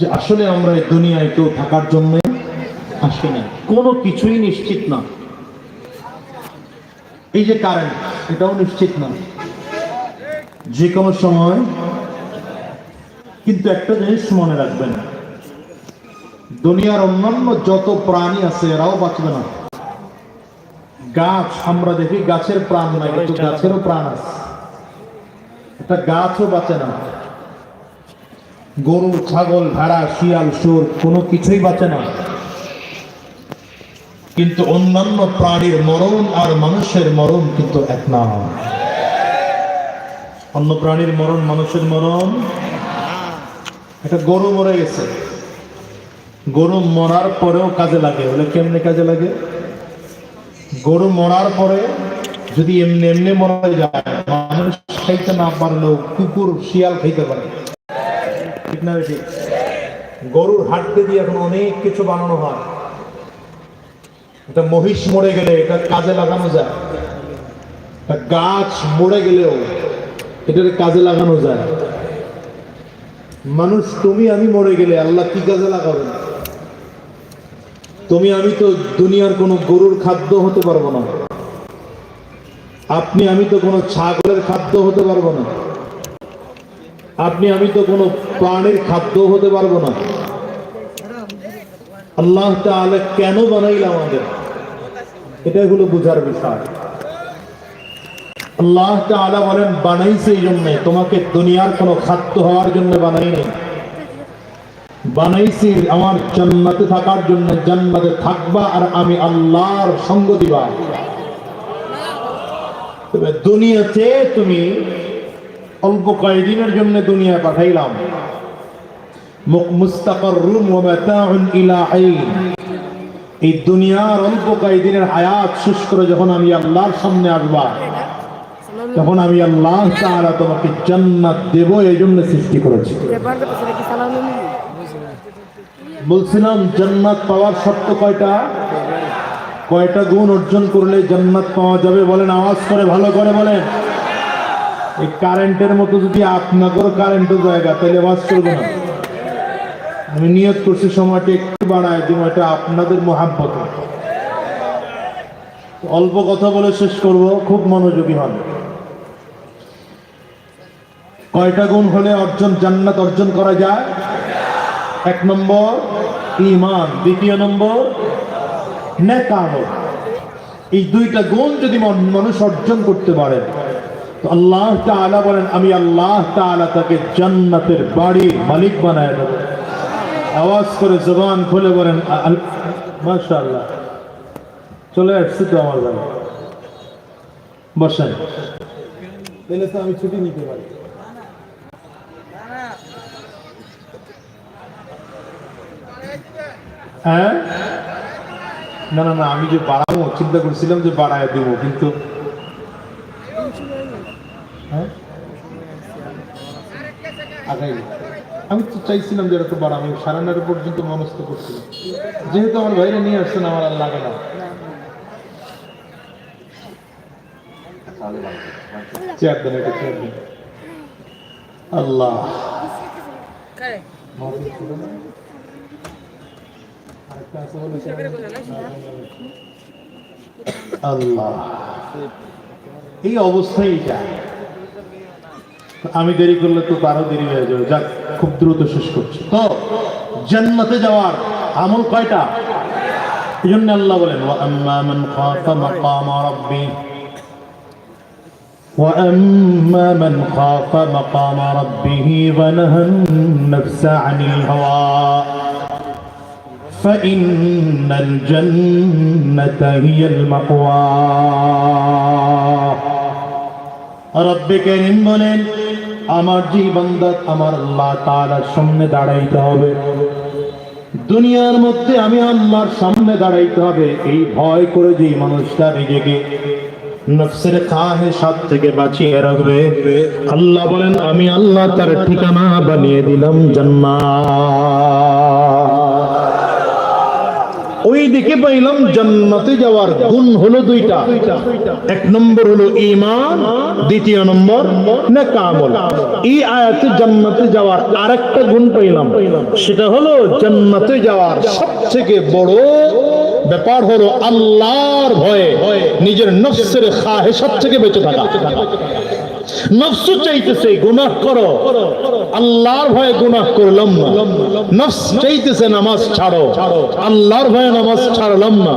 যে আসলে আমরা এই দুনিয়ায় কেউ থাকার জন্য আসি না কোনো কিছুই নিশ্চিত না। এই যে কারেন্ট এটাও নিশ্চিত না। যে কোনো সময় কিন্তু একটা জিনিস মনে রাখবেন দুনিয়ার অন্যান্য যত প্রাণী আছে এরাও বাঁচবে না। গাছ আমরা দেখি গাছের প্রাণ নাই কিন্তু গাছেরও প্রাণ আছে। একটা গাছও বাঁচে না। গরু, ছাগল, ভেড়া, শিয়াল সুর কোনো কিছুই বাঁচে না। কিন্তু অন্যান্য প্রাণীর মরণ আর মানুষের মরণ কিন্তু এক না। অন্য প্রাণীর মরণ, মানুষের মরণ? একটা গরু মরে গেছে। গরু মরার পরেও কাজে লাগে। বলে কেমনে কাজে লাগে? গরু মরার পরে যদি এমনি এমনি মরা যায়, মানুষ খাইতে না পারলেও কুকুর, শিয়াল খাইতে পারে। না ঠিক গরুর হাড্ডি দিয়ে এখন অনেক কিছু বানানো হয়। এটা মহিষ মরে গেলে এটা কাজে লাগানো যায়। গাছ মরে গেলেও এটার কাজে লাগানো যায়। মানুষ, তুমি আমি মরে গেলে আল্লাহ কি কাজে লাগাবেন? তুমি আমি তো দুনিয়ার কোনো গরুর খাদ্য হতে পারব না। আপনি আমি তো কোনো ছাগলের খাদ্য হতে পারব না। আপনি আমি তো কোনো প্রাণীর খাদ্য হতে পারব না। আল্লাহ তাআলা কেন বানাইল আমাদের? এটাই হলো বুঝার বিষয়। আল্লাহ তাআলা বলেন, বানাইছে এই জন্য। তোমাকে দুনিয়ার কোনো খাদ্য হওয়ার জন্য বানাই নাই। বানাইছি আমার জান্নাতে থাকার জন্য, জান্নাতে থাকবা আর আমি আল্লাহর সঙ্গ দিবা। তবে দুনিয়াতে তুমি অল্প কয়েকদিনের জন্য দুনিয়ায় পাঠাইলাম। এই দুনিয়ার অল্প হায়াত যখন আমি সামনে আমি তোমাকে জান্নাত এই জন্য সৃষ্টি করেছি। বলছিলাম, জান্নাত পাওয়ার শর্ত কয়টা? কয়টা গুণ অর্জন করলে জান্নাত পাওয়া যাবে বলেন, আওয়াজ করে ভালো করে বলেন। এই কারেন্টের মতো যদি আপনাদের কারেন্টের জায়গা, তাহলে আওয়াজ করব না। আমি নিয়ত করছি সময়টা একটু বাড়ায় দিব, এটা আপনাদের মহাব্বত। অল্প কথা বলে শেষ করব, খুব মনোযোগী হন। কয়টা গুণ হলে অর্জন জান্নাত অর্জন করা যায়? এক নম্বর ইমান দ্বিতীয় নম্বর, নেকামত। এই দুইটা গুণ যদি মানুষ অর্জন করতে পারে আল্লাহ তাআলা বলেন, আমি আল্লাহ তাআলা তাকে জান্নাতের বাড়ির মালিক বানায় দেবো। আওয়াজ করে জবান খুলে বলেন মাশাআল্লাহ। চলে আসছে তো আমার ভাই বসেন। তাহলে তো আমি ছুটি নিতে পারি। হ্যাঁ? না না না, আমি যে বাড়াবো, চিন্তা করছিলাম যে বাড়ায় দেবো, কিন্তু হ্যাঁ আমি তো চাইছিলাম যে এরকম বাড়াবো, আমি সাড়ে নটা পর্যন্ত মনস্থ করছিলাম যেহেতু আমার বাইরে নিয়ে আসছেন, আমার লাগে না। চেয়ার দেন চেয়ার দেন। আল্লাহ। আল্লাহ। এই অবস্থায় যায় আমি দেরি করলে তো তারও দেরি হয়ে যাবে যাক খুব দ্রুত শেষ করছি তো জান্নাতে যাওয়ার আমল কয়টা এই জন্য আল্লাহ বলেন وَأَمَّا مَنْ خَافَ مَقَامَ رَبِّهِ وَأَمَّا مَنْ خَافَ مَقَامَ رَبِّهِ وَنَهَى النَّفْسَ عَنِ الْهَوَى فإن الجنة هي المأوى রব্বে করিম বলেন, আমার বান্দাত আমার আল্লাহ তাআলার সামনে দাঁড়াইতে হবে। দুনিয়ার মধ্যে আমি আল্লাহর সামনে দাঁড়াইতে হবে, এই ভয় করে যে মানুষটা নিজেকে নফসের খাহে সাত থেকে বাঁচিয়ে রাখবে। আল্লাহ বলেন, আমি আল্লাহ তার ঠিকানা বানিয়ে দিলাম জান্নাত। ওই দিকে পাইলাম জান্নাতে যাওয়ার গুণ হলো দুইটা। এক নম্বর হলো ইমান দ্বিতীয় নম্বর না কামল এই আয়াতে জান্নাতে যাওয়ার আরেকটা গুণ পাইলাম। সেটা হলো জান্নাতে যাওয়ার সবথেকে বড় ব্যাপার হলো আল্লাহর ভয়ে নিজের নফসের খাহেসাত থেকে বেঁচে থাকা। নফস চাইতেছে, গুনাহ করো। আল্লাহর ভয়ে গুনাহ করলাম না। নফস চাইতেছে নামাজ ছাড়ো। আল্লাহর ভয়ে নামাজ ছাড়লাম না।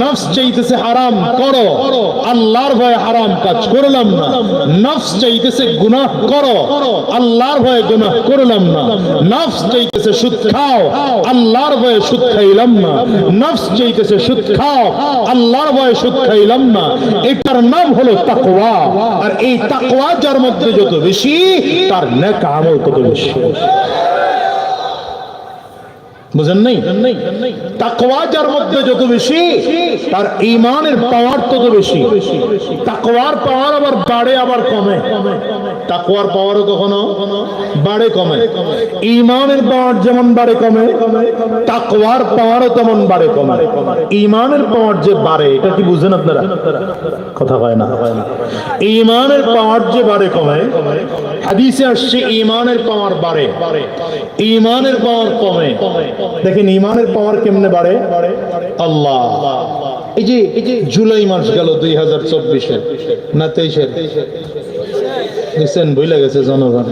নফস চাইতেছে হারাম করো। আল্লাহর ভয়ে হারাম কাজ করলাম না। নফস চাইতেছে গুনাহ করো। আল্লাহর ভয়ে গুনাহ করলাম না। নফস চাইতেছে সুদ খাও। আল্লাহর ভয়ে সুদ খাইলাম না। নফস চাইতেছে সুদ খাও, আল্লাহর ভয়ে সুদ খাইলাম না। এটার নাম হলো তাকওয়া। আর এই তাকওয়া যার মধ্যে যত বেশি, তার নেক আমল তত বেশি। বুঝেন নাই? তাকওয়া যার মধ্যে যত বেশি, তার ইমানের পাওয়ার তত বেশি। তাকওয়ার পাওয়ার আবার বাড়ে, আবার কমে। তাকওয়ার পাওয়ারও কখনো বাড়ে, কমে। ইমানের পাওয়ার যেমন বাড়ে, কমে। তাকওয়ার পাওয়ারও তেমন বাড়ে, কমে। ইমানের পাওয়ার যে বাড়ে, এটা কি বুঝেন আপনারা? কথা হয় না। ইমানের পাওয়ার যে বাড়ে, কমে। হাদিসে আসছে ইমানের পাওয়ার বাড়ে। ইমানের পাওয়ার কমে। দেখেন ইমানের পাওয়ার কেমনে বাড়ে? আল্লাহ। এই যে জুলাই মাস গেল দুই হাজার চব্বিশে, না তেইশের? দেখছেন, ভুলে গেছে জনগণ।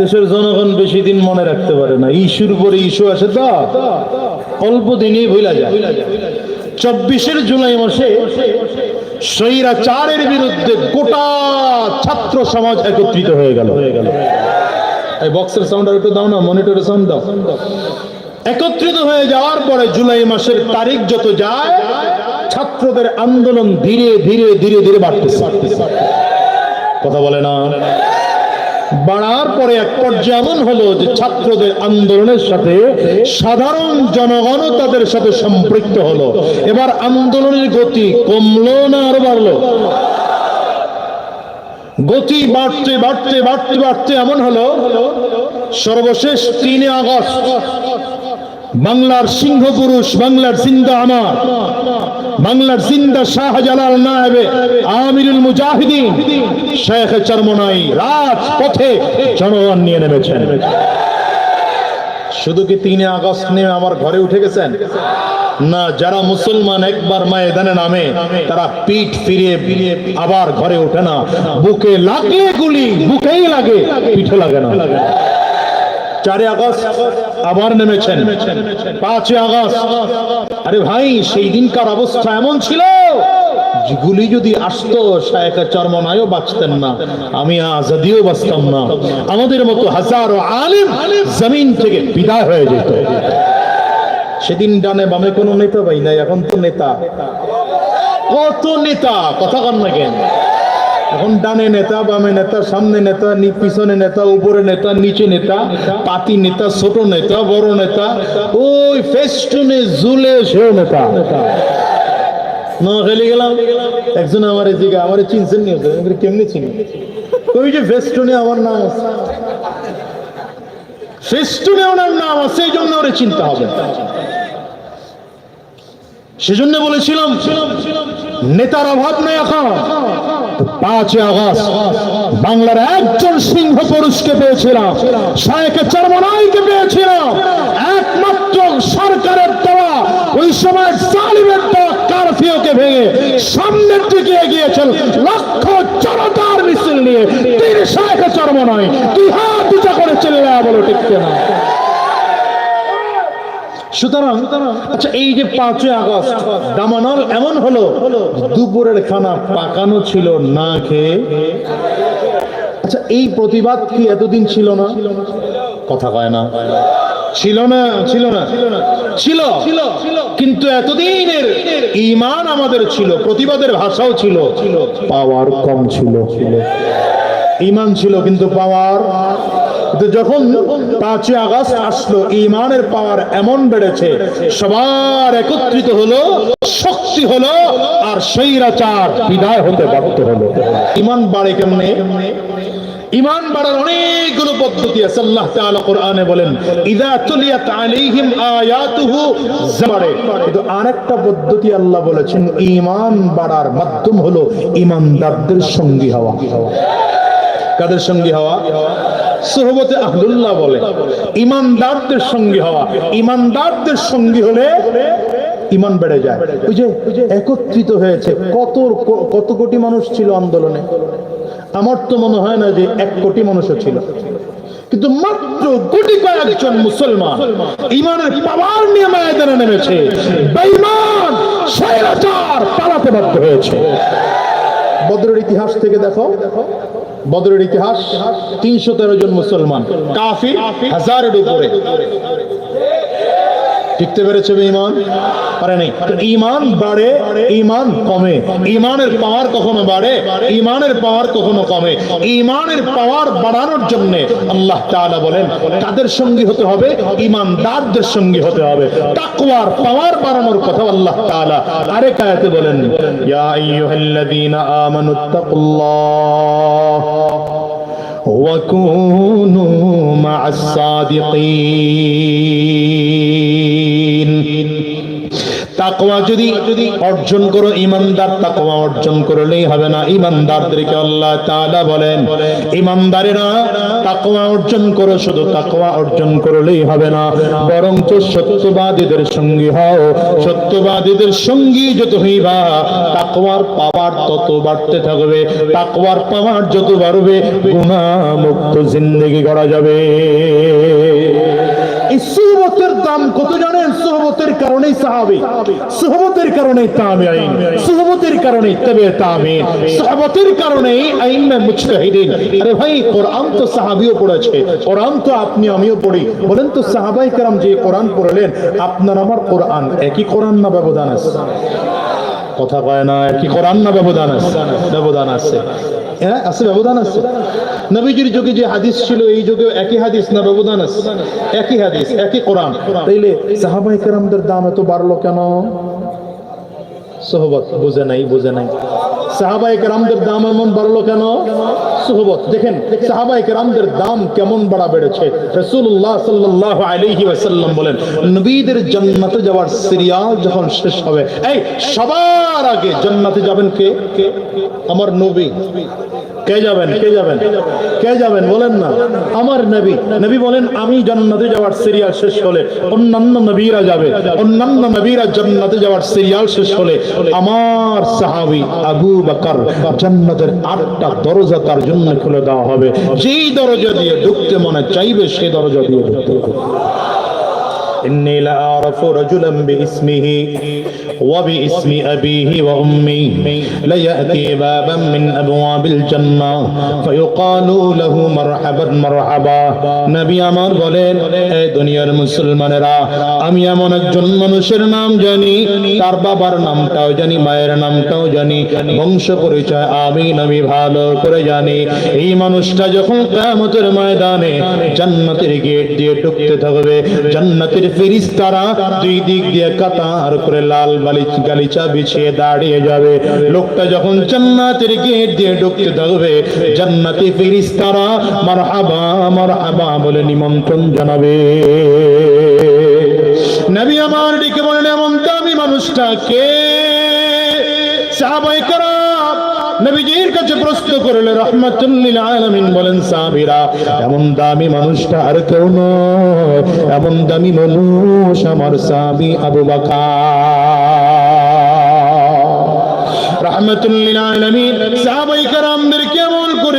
দেশের জনগণ বেশি দিন মনে রাখতে পারে না। ইস্যুর পরে ইস্যু আসে তো। অল্প দিনেই ভুলা যায়। চব্বিশের জুলাই মাসে স্বৈরাচারের বিরুদ্ধে গোটা ছাত্র সমাজ একত্রিত হয়ে গেল। হয়ে গেল এই বক্সের সাউন্ড আর একটু দাও না মনিটরের সাউন্ড দাও। একত্রিত হয়ে যাওয়ার পরে জুলাই মাসের তারিখ যত যায় ছাত্রদের আন্দোলন ধীরে ধীরে ধীরে ধীরে বাড়তেছে। কথা বলে না? বাড়ার পরে এক পর্যায়ে এমন হলো যে ছাত্রদের আন্দোলনের সাথে সাধারণ জনগণও তাদের সাথে সম্পৃক্ত হলো। এবার আন্দোলনের গতি কমলো না আরও বাড়লো? গতি বাড়তে বাড়তে বাড়তে বাড়তে এমন হলো, সর্বশেষ তিনে আগস্ট বাংলার সিংহ পুরুষ বাংলার জিন্দা আমার, বাংলার জিন্দা শাহজালাল নায়েবে, আমিরুল মুজাহিদিন, শেখ চরমনাই রাজপথে জনগণ নিয়ে নেমেছেন। শুধু কি তিনে আগস্ট নিয়ে আমার ঘরে উঠে গেছেন? না, যারা মুসলমান একবার ময়দানে নামে, তারা পিঠ ফিরিয়ে আবার ঘরে ওঠে না। বুকে লাগলে গুলি, বুকেই লাগে, পিঠে লাগে না। চারে আগস্ট আবার নেমেছেন। পাঁচই আগস্ট। আরে ভাই, সেই দিনকার অবস্থা এমন ছিল গুলি যদি আসতো শায়েখা চরমনায়ও বাঁচতেন না। আমি আজাদিও বাঁচতাম না। আমাদের মতো হাজারো আলিম জমিন থেকে বিদায় হয়ে যেত। সেদিন ডানে বামে কোনো নেতা ভাই নাই, এখন তো নেতা। কত নেতা? কথা কন না কেন? এখন নেতা, বামে নেতা, সামনে নেতা পিছনে নেতা, উপরে নেতা, নিচে নেতা, পাতি নেতা, ছোট নেতা, বড় নেতা, ওই ফেস্টুনে ঝুলে সেও নেতা। না, খেলে গেলাম। একজন আমার এদিকে আমার চিনছেন নি কেমনে চিনি? ওই যে ফেস্টুনে আমার নাম আছে। ফেস্টুনে ওনার নাম আছে এই জন্য ওরে চিনতে হবে। সেজন্য বলেছিলাম নেতার অভাব নেই এখন। পাঁচই আগস্ট বাংলার একজন সিংহ পুরুষকে পেয়েছিলাম। শায়েকে চরমনাইকে পেয়েছিলাম। একমাত্র সরকারের দেওয়া ওই সময় জালিমের দেওয়া কারফিউকে ভেঙে সামনের দিকে এগিয়েছেন লক্ষ জনতার মিছিল নিয়ে। তিনি শায়েকে চরমনাই। দুই হাত উঁচা করে চিল্লা বলো ঠিক না সুতরাং আচ্ছা এই যে পাঁচই আগস্ট, দামানল এমন হলো, দুপুরের খানা পাকানো ছিল না খেয়ে। আচ্ছা এই প্রতিবাদ কি এতদিন ছিল না? কথা কয় না। ছিল না ছিল না, ছিল। কিন্তু এতদিনের ইমান আমাদের ছিল, প্রতিবাদের ভাষাও ছিল, পাওয়ার কম ছিল। ইমান ছিল, কিন্তু পাওয়ার যখন পাঁচই আগস্ট আসলো ইমানের পাওয়ার এমন বেড়েছে, সবার একত্রিত হলো, শক্তি হলো, আর স্বৈরাচার বিদায় হতে বাধ্য হলো। ইমান বাড়ে কেমনে? ইমান বাড়ার অনেকগুলো পদ্ধতি আছে, আল্লাহ তাআলা কোরআনে বলেন, ইদা তুলিয়াত আলাইহিম আয়াতুহু জাবারে কিন্তু আরেকটা পদ্ধতি আল্লাহ বলেছেন ইমান বাড়ার মাধ্যম হলো ইমানদারদের সঙ্গী হওয়া। কাদের সঙ্গী হওয়া? সোহবতে আহলুল্লাহ বলে, ইমানদারদের সঙ্গী হওয়া। ইমানদারদের সঙ্গী হলে ইমান বেড়ে যায়। ওই যে একত্রিত হয়েছে, কত কত কোটি মানুষ ছিল আন্দোলনে? আমার তো মনে হয় না যে এক কোটি মানুষও ছিল। কিন্তু মাত্র কোটি কয়েকজন মুসলমান ইমানের পাওয়ার নিয়ে ময়দানে নেমেছে। বেঈমান, স্বৈরাচার পালাতে বাধ্য হয়েছে। বদরের ইতিহাস থেকে দেখো। বদরের ইতিহাস তিনশো তেরো জন মুসলমান। কাফি হাজারের উপরে। টিকতে পেরেছে ইমান পারে নেই তো ইমান বাড়ে ইমান কমে ইমানের পাওয়ার কখনো বাড়ে ইমানের পাওয়ার কখনো কমে ইমানের পাওয়ার বাড়ানোর জন্য আল্লাহ তাআলা বলেন কাদের সঙ্গী হতে হবে ইমানদারদের সঙ্গী হতে হবে তাকওয়ার পাওয়ার বাড়ানোর কথা আল্লাহ তাআলা আরেক আয়াতে বলেন ইয়া আইয়ুহাল্লাযীনা আমানুত্তাকুল্লাহ وكونوا مع الصادقين তাকওয়া যদি অর্জন করো, ইমানদার তাকওয়া অর্জন করলেই হবে না। ইমানদারদেরকে আল্লাহ তাআলা বলেন, ইমানদারেরা তাকওয়া অর্জন করো, শুধু তাকওয়া অর্জন করলেই হবে না। বরঞ্চ সত্যবাদীদের সঙ্গী হও। সত্যবাদীদের সঙ্গী যত হইবা, তাকওয়ার পাওয়ার তত বাড়তে থাকবে। তাকওয়ার পাওয়ার যত বাড়বে গুনাহ মুক্ত জিন্দেগি করা যাবে। এই সুহবতের দাম কত জানেন? সুহবতের কারণেই সাহাবি। সুহবতের কারণে তাবিঈন সুহবতের কারণে তবে তাবিঈন সুহবতের কারণে আইম্মা মুজতাহিদিন আরে ভাই কোরআন তো সাহাবীও পড়েছে কোরআন তো আপনি আমিও পড়ি বলেন তো সাহাবাই کرام যে কোরআন পড়লেন আপনার আমার কোরআন একই কোরআন না ব্যবধান আছে কথা কয় না একই কোরআন না ব্যবধান আছে ব্যবধান আছে হ্যাঁ আছে ব্যবধান আছে। নবীজির যুগে যে হাদিস ছিল এই যুগে একই হাদিস না ব্যবধান আছে? একই হাদিস একই কোরআন। তাইলে সাহাবাই কেরামদের দাম এত বাড়লো কেন? সোহবত বুঝে নাই বুঝে নাই। সাহাবাই কেরামদের দাম এমন বাড়লো কেন? সোহবত, দেখেন সাহাবাই রামদের দাম কেমন বাড়া বেড়েছে? রসুল্লাহ সাল্লাহ আলাইহি ওয়াসাল্লাম বলেন, নবীদের জান্নাতে যাওয়ার সিরিয়াল যখন শেষ হবে, এই সবার আগে জান্নাতে যাবেন কে? আমার নবী। কে যাবেন? কে যাবেন? কে যাবেন বলেন না। আমার নবী। নবী বলেন, আমি জান্নাতে যাওয়ার সিরিয়াল শেষ হলে অন্যান্য নবীরা যাবে। অন্যান্য নবীরা জান্নাতে যাওয়ার সিরিয়াল শেষ হলে আমার সাহাবী আবু বকর জান্নাতের আটটা দরজা তার জন্য খুলে দেওয়া হবে। যেই দরজা দিয়ে ঢুকতে মনে চাইবে সেই দরজা দিয়ে ঢুকতে হবে। إني لأعرف رجلا باسمه وباسم أبيه وأمي ليأتي بابا من أبواب الجنة فيقال له مرحبا مرحبا নবী আমার বলেন এই দুনিয়ার মুসলমানেরা আমি এমন একজন মানুষের নাম জানি তার বাবার নামটাও জানি মায়ের নামটাও জানি বংশ পরিচয় আমি নবী ভালো করে জানি এই মানুষটা যখন কিয়ামতের ময়দানে জান্নাতের গেট দিয়ে ঢুকতে থাকবে জান্নাতের ফেরেশতারা দুই দিক দিয়ে কাতার করে লাল গালিচা বিছিয়ে দাঁড়িয়ে যাবে। লোকটা যখন জান্নাতের গেট দিয়ে ঢুকতে থাকবে, জান্নাতি মারহাবা বলে নিমন্ত্রণ জানাবে। নবী আমার ডেকে বলেন এমন দামি মানুষটা কে কেরাম নবীজির কাছে প্রশ্ন করলে রহমাতুল্লিল আলামিন বলেন, সাহাবীরা, এমন দামি মানুষটা আর কেউ নয়। এমন দামি মানুষ আমার সাহাবী আবু বকর। রহমতুল্লিল আলামিন, সাহাবাই কেরামদের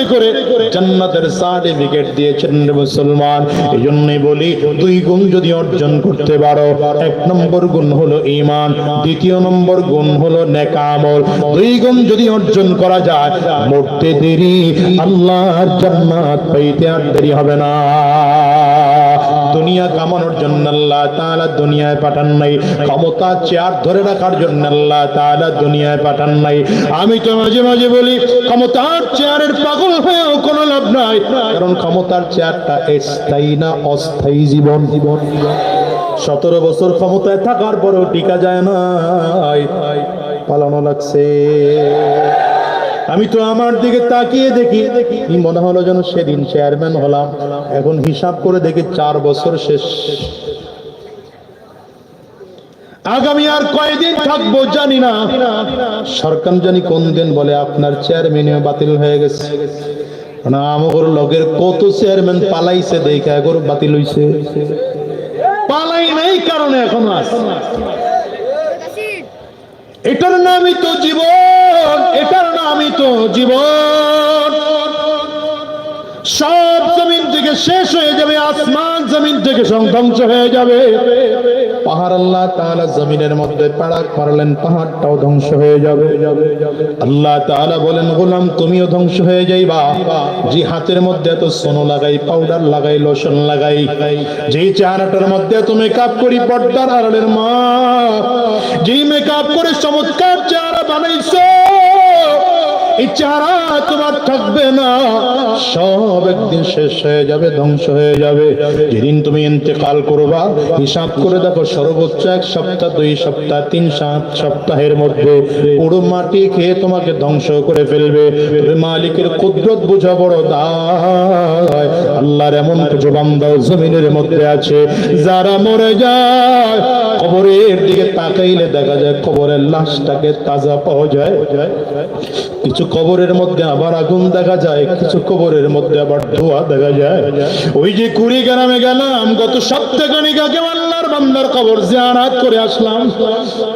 কেমন করে জান্নাতের সার্টিফিকেট দিয়েছেন মুসলমান। এই জন্যই বলি, দুই গুণ যদি অর্জন করতে পারো, এক নম্বর গুণ হলো ঈমান, দ্বিতীয় নম্বর গুণ হলো নেক আমল। দুই গুণ যদি অর্জন করা যায়, মরতে দেরি, আল্লাহর জান্নাত পাইতে আর দেরি হবে না। দুনিয়া কামানোর জন্য আল্লাহ তাআলা দুনিয়ায় পাঠান নাই। ক্ষমতা, চেয়ার ধরে রাখার জন্য আল্লাহ তাআলা দুনিয়ায় পাঠান নাই। আমি তো মাঝে মাঝে বলি, ক্ষমতার চেয়ারের পাগল হয়েও কোনো লাভ নাই। কারণ ক্ষমতার চেয়ারটা স্থায়ী না অস্থায়ী জীবন। জীবন সতেরো বছর ক্ষমতায় থাকার পরেও টিকা যায় না পালানো লাগছে। আমি তো আমার দিকে তাকিয়ে দেখি। কি মনে হলো যেন সেদিন চেয়ারম্যান হলাম। এখন হিসাব করে দেখি চার বছর শেষ। আগামী আর কয়দিন থাকব জানি না। সরকার জানি কোন দিন বলে আপনার চেয়ারম্যান বাতিল হয়ে গেছে। না, আমগর লগের কত চেয়ারম্যান পালাইছে দেখে এগর বাতিল হইছে। পালাই নাই কারণে এখন আছে এটার নামই তো জীবন এটার নামই তো জীবন। সব থেকে শেষ হয়ে যাবে, আসমান জমিন থেকে ধ্বংস হয়ে যাবে। পাহাড় আল্লাহ তাআলা জমিনের মধ্যে পাড়া করলেন, পাহাড়টাও ধ্বংস হয়ে যাবে। আল্লাহ তাআলা বলেন, গোলাম, তুমিও ধ্বংস হয়ে যাইবা। যে হাতের মধ্যে এত সোনো লাগাই পাউডার লাগাই লোশন লাগাই। যে চেহারাটার মধ্যে এত মেকআপ করি, পর্দার আড়ালের মা। যেই মেকআপ করে চমৎকার চেহারা বানাইছো এই তোমার থাকবে না। সব একদিন শেষ হয়ে যাবে, ধ্বংস হয়ে যাবে। যেদিন তুমি ইন্তেকাল করবা, হিসাব করে দেখো সর্বোচ্চ এক সপ্তাহ, দুই সপ্তাহ, তিন সাত সপ্তাহের মধ্যে পুরো মাটি খেয়ে তোমাকে ধ্বংস করে ফেলবে। মালিকের কুদরত বোঝা বড় দায়। আল্লাহর এমন কিছু বান্দাও জমিনের মধ্যে আছে, যারা মরে যায়। কবরের দিকে তাকাইলে দেখা যায় কবরের লাশটাকে তাজা পাওয়া যায়। কিছু কবরের মধ্যে আবার আগুন দেখা যায়, কিছু কবরের মধ্যে আবার ধোয়া দেখা যায়। ওই যে কুড়ি গ্রামে গেলাম, গত সপ্তাহখানিক আগে আল্লাহর বান্দার কবর জিয়ারাত করে আসলাম।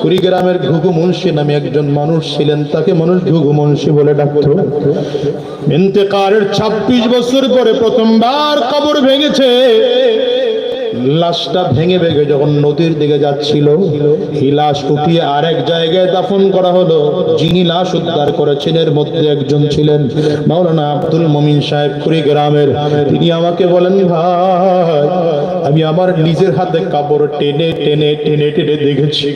কুড়ি গ্রামের ঘুঘু মুন্সি নামে একজন মানুষ ছিলেন, তাকে মানুষ ঘুঘু মুন্সি বলে ডাকতো। ইন্তেকারের ছাব্বিশ বছর পরে প্রথমবার কবর ভেঙেছে। লাশটা ভেঙে ভেঙে যখন নদীর দিকে যাচ্ছিল, এই লাশ উঠিয়ে আরেক জায়গায় দাফন করা হলো। যিনি লাশ উদ্ধার করেছেন, এর মধ্যে একজন ছিলেন মাওলানা আব্দুল মমিন সাহেব কুড়ি গ্রামের তিনি আমাকে বলেন, ভাই আমি আমার নিজের হাতে কাপড় টেনে টেনে টেনে টেনে দেখেছি।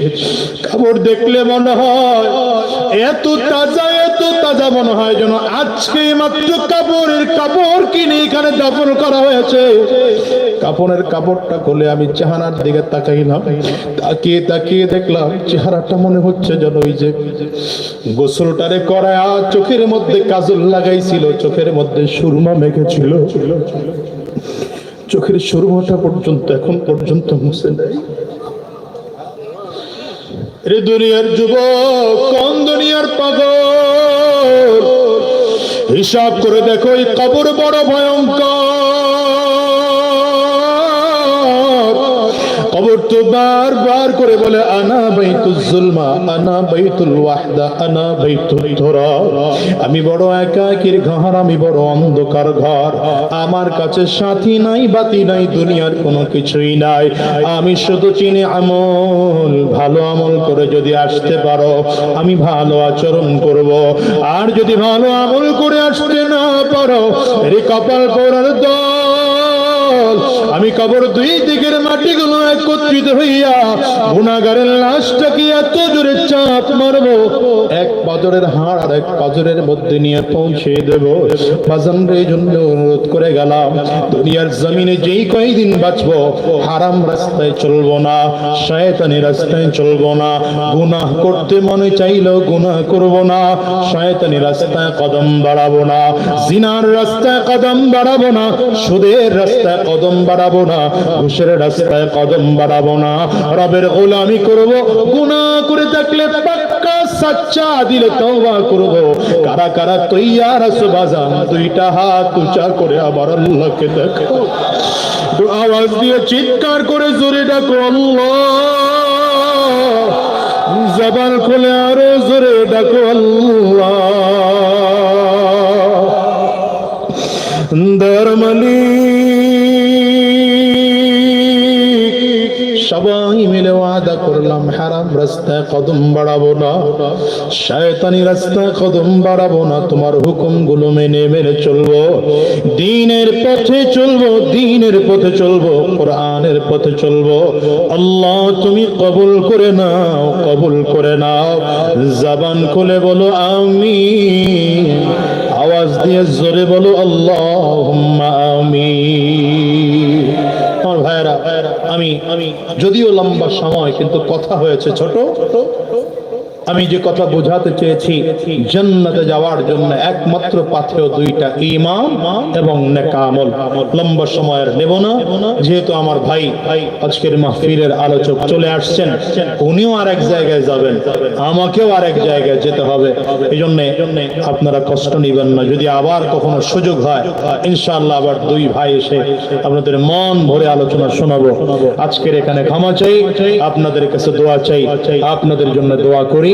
কাপড় দেখলে মনে হয় এত তাজা এত তাজা মনে হয় যেন আজকে মাত্র কাপড়ের কাপড় কিনে এখানে দাফন করা হয়েছে। কাপড়ের কাপড়টা খুলে আমি চেহারার দিকে তাকাইলাম। তাকিয়ে তাকিয়ে দেখলাম চেহারাটা মনে হচ্ছে যেন ওই যে গোসলটারে করায় চোখের মধ্যে কাজল লাগাইছিল, চোখের মধ্যে সুরমা মেখেছিল। চোখের সুরমাটা পর্যন্ত, এখন পর্যন্ত মুছে নেই। রে দুনিয়ার যুবক, কোন দুনিয়ার পাগল? হিসাব করে দেখো, এই কবর বড় ভয়ঙ্কর। কবর তো বারবার করে বলে, আনা বাইতুল জুলমা, আনা বাইতুল ওয়াহদা, আনা বাইতুল ধরা আমি বড় একাকির ঘর, আমি বড় অন্ধকার ঘর। আমার কাছে সাথী নাই, বাতি নাই, দুনিয়ার কোনো কিছুই নাই। আমি শুধু চিনি আমল, ভালো আমল করে যদি আসতে পারো, আমি ভালো আচরণ করব। আর যদি ভালো আমল করে আসতে না পারো রে কপাল পড়ার দল আমি কবর দুই দিকের মাটিগুলো একত্রিত হইয়া গুণাগারের লাশটাকে এত জোরে চাপ মারবো, এক পাজরের হাড় আর এক পাজরের মধ্যে নিয়ে পৌঁছে দেব। জন্য অনুরোধ করে গেলাম, দুনিয়ার জমিনে যেই কয়দিন বাঁচবো, হারাম রাস্তায় চলবো না, শয়তানি রাস্তায় চলবো না, গুনাহ করতে মনে চাইলেও গুনাহ করব না, শয়তানি রাস্তায় কদম বাড়াবো না, জিনার রাস্তায় কদম বাড়াবো না, সুদের রাস্তায় কদম বাড়াবো না, ঘুষের রাস্তায় কদম বাড়াবো না। রবের গোলামি করব, গুনাহ করে থাকলে পাক্কা সাচ্চা হাত আওয়াজ দিয়ে চিৎকার করে জোরে ডাকো জবান খুলে আরও জোরে ডাকো, আল্লাহ। সবাই মিলে ওয়াদা করলাম, হারাম রাস্তায় কদম বাড়াবো না। শয়তানি রাস্তায় কদম বাড়াবো না, তোমার হুকুমগুলো মেনে মেনে চলবো। দিনের পথে চলবো, দিনের পথে চলবো, কোরআনের পথে চলবো। আল্লাহ, তুমি কবুল করে নাও, কবুল করে নাও। জবান খুলে বলো আমি আওয়াজ দিয়ে জোরে বলো আল্লাহ আমি আমি যদিও লম্বা সময় কিন্তু কথা হয়েছে ছোট। আমি যে কথা বোঝাতে চেয়েছি, জান্নাতে যাওয়ার জন্য একমাত্র পাথেয় দুইটা ইমান এবং নেকামল লম্বা সময়ের নেব না, যেহেতু আমার ভাই আজকের মাহফিলের আলোচক চলে আসছেন, উনিও আর এক জায়গায় যাবেন, আমাকেও আর এক জায়গায় যেতে হবে। এই জন্য আপনারা কষ্ট নিবেন না, যদি আবার কখনো সুযোগ হয়, ইনশাআল্লাহ আবার দুই ভাই এসে আপনাদের মন ভরে আলোচনা শোনাবো। আজকের এখানে ক্ষমা চাই, আপনাদের কাছে দোয়া চাই, আপনাদের জন্য দোয়া করি।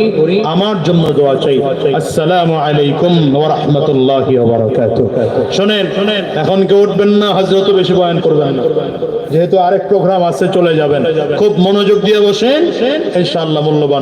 আমার জন্য দোয়া চাই। আসসালামু আলাইকুম ওয়া রাহমাতুল্লাহি ওয়া বারাকাতুহু শুনেন, এখন কেউ উঠবেন না, হযরত বেশি বয়ান করবেন না। যেহেতু আরেক প্রোগ্রাম আছে, চলে যাবেন। খুব মনোযোগ দিয়ে বসেন, ইনশাআল্লাহ মূল্যবান